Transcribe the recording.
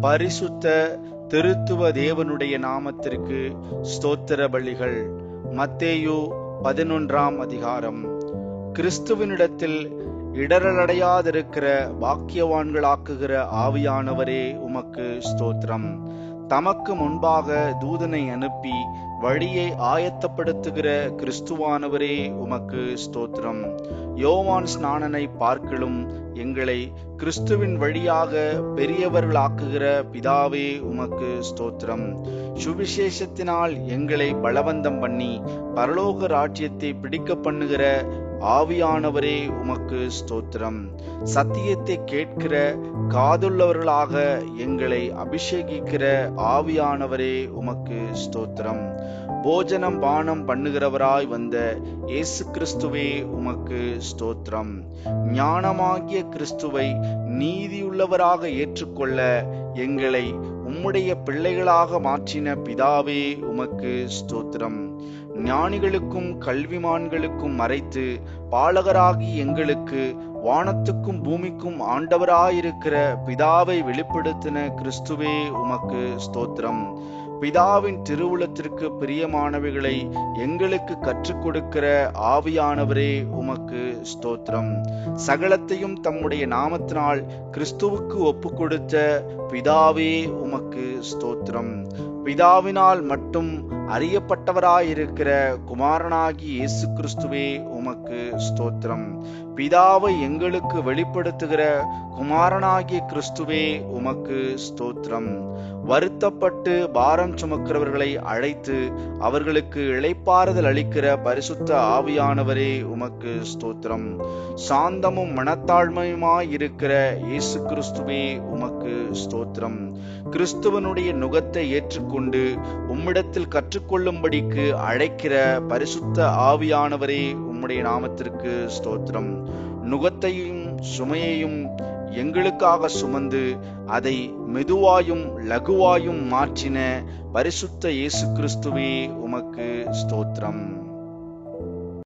பரிசுத்த திருத்துவ தேவனுடைய நாமத்திற்கு ஸ்தோத்திர பலிகள். மத்தேயு பதினொன்றாம் அதிகாரம். கிறிஸ்துவனிடத்தில் இடரலடையாதிருக்கிற பாக்கியவான்களாக்குகிற ஆவியானவரே உமக்கு ஸ்தோத்திரம். தமக்கு முன்பாக தூதனை அனுப்பி வழியை ஆயத்தப்படுத்துகிற கிறிஸ்துவானவரே உமக்கு ஸ்தோத்திரம். யோவான் ஸ்நானனை பார்க்கலும் எங்களை கிறிஸ்துவின் வழியாக பெரியவர்களாக்குகிற பிதாவே உமக்கு ஸ்தோத்திரம். சுவிசேஷத்தினால் எங்களை பலவந்தம் பண்ணி பரலோக ராஜ்யத்தை பிடிக்க பண்ணுகிற ஆவியானவரே உமக்கு ஸ்தோத்திரம். சத்தியத்தை கேட்கிற காதுள்ளவர்களாக எங்களை அபிஷேகிக்கிற ஆவியானவரே உமக்கு ஸ்தோத்திரம். போஜனம் பானம் பண்ணுகிறவராய் வந்த இயேசு கிறிஸ்துவே உமக்கு ஸ்தோத்திரம். ஞானமாகிய கிறிஸ்துவை நீதியுள்ளவராக ஏற்றுக்கொள்ள எங்களை உம்முடைய பிள்ளைகளாக மாற்றின பிதாவே உமக்கு ஸ்தோத்திரம். ஞானிகளுக்கும் கல்விமான்களுக்கும் மறைத்து பாலகராகி எங்களுக்கு வானத்துக்கும் பூமிக்கும் ஆண்டவராயிருக்கிற பிதாவை வெளிப்படுத்தின கிறிஸ்துவே உமக்கு ஸ்தோத்திரம். பிதாவின் திருவுளத்திற்கு பிரியமானவைகளை எங்களுக்கு கற்றுக் கொடுக்கிற ஆவியானவரே உமக்கு ஸ்தோத்திரம். சகலத்தையும் தம்முடைய நாமத்தினால் கிறிஸ்துவுக்கு ஒப்பு கொடுத்த பிதாவே உமக்கு ஸ்தோத்திரம். பிதாவினால் மட்டும் அறியப்பட்டவராயிருக்கிற குமாரனாகி இயேசு கிறிஸ்துவே உமக்கு ஸ்தோத்திரம். பிதாவை எங்களுக்கு வெளிப்படுத்துகிற குமாரனாகிய கிறிஸ்துவே உமக்கு ஸ்தோத்திரம். வருத்தப்பட்டு பாரம் சுமக்கிறவர்களை அழைத்து அவர்களுக்கு இளைப்பாறுதல் அளிக்கிற பரிசுத்த ஆவியானவரே உமக்கு ஸ்தோத்திரம். சாந்தமும் மனத்தாழ்மையுமாய் இருக்கிற இயேசு கிறிஸ்துவே உமக்கு ஸ்தோத்திரம். கிறிஸ்துவனுடைய நுகத்தை ஏற்றுக்கொண்டு உம்மிடத்தில் கற்று ஏற்றுக்கொள்ளும்படிக்கு அழைக்கிற பரிசுத்த ஆவியானவரே உம்முடைய நாமத்திற்கு ஸ்தோத்திரம். நுகத்தையும் சுமையையும் எங்களுக்காக சுமந்து அதை மெதுவாயும் லகுவாயும் மாற்றின பரிசுத்த இயேசு கிறிஸ்துவே உமக்கு ஸ்தோத்திரம்.